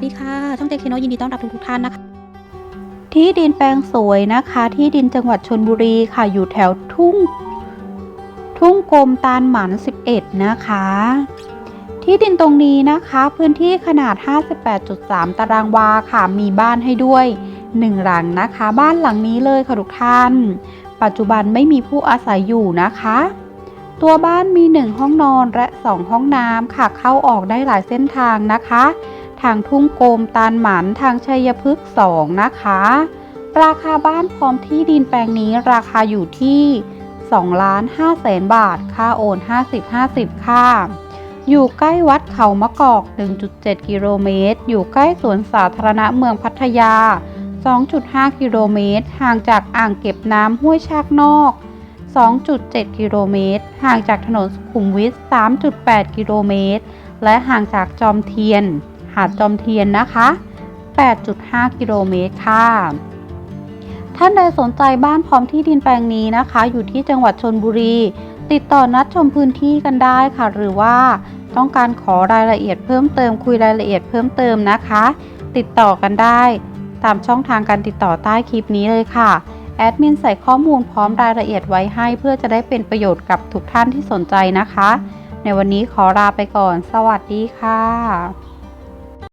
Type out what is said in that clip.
วัสดีค่ะช่องเจคโนยินดีต้อนรับทุกทุกท่านนะคะ ที่ดินแปลงสวยนะคะ ที่ดินจังหวัดชนบุรีค่ะ อยู่แถวทุ่ง ทุ่งกลมตาลหมัน 11 นะคะ ที่ดินตรงนี้นะคะ พื้นที่ขนาด 58.3 ตารางวาค่ะ มีบ้านให้ด้วย 1 หลังนะคะ บ้านหลังนี้เลยค่ะทุกท่าน ปัจจุบันไม่มีผู้อาศัยอยู่นะคะตัวบ้านมี 1 ห้องนอนและ 2 ห้องน้ำค่ะ เข้าออกได้หลายเส้นทางนะคะ ทางทุ่งโกมตาลหมันทางชัยพฤกษ์2นะคะ ราคาบ้านพร้อมที่ดินแปลงนี้ราคาอยู่ที่2ล้าน5แสนบาท ค่าโอน 50-50 ค่ะ อยู่ใกล้วัดเขามะกอก 1.7 กิโลเมตร อยู่ใกล้สวนสาธารณะเมืองพัทยา 2.5 กิโลเมตร ห่างจากอ่างเก็บน้ำห้วยชากนอก 2.7 กิโลเมตร ห่างจากถนนสุขุมวิท 3.8 กิโลเมตร และห่างจากจอมเทียนาดจอมเทียนนะคะ 8.5 กิโลเมตรค่ะ ท่านใดสนใจบ้านพร้อมที่ดินแปลงนี้นะคะ อยู่ที่จังหวัดชนบุรี ติดต่อนัดชมพื้นที่กันได้ค่ะ หรือว่าต้องการขอรายละเอียดเพิ่มเติมคุยรายละเอียดเพิ่มเติมนะคะ ติดต่อกันได้ ตามช่องทางการติดต่อใต้คลิปนี้เลยค่ะแอดมินใส่ข้อมูลพร้อมรายละเอียดไว้ให้เพื่อจะได้เป็นประโยชน์กับทุกท่านที่สนใจนะคะ ในวันนี้ขอลาไปก่อน สวัสดีค่ะ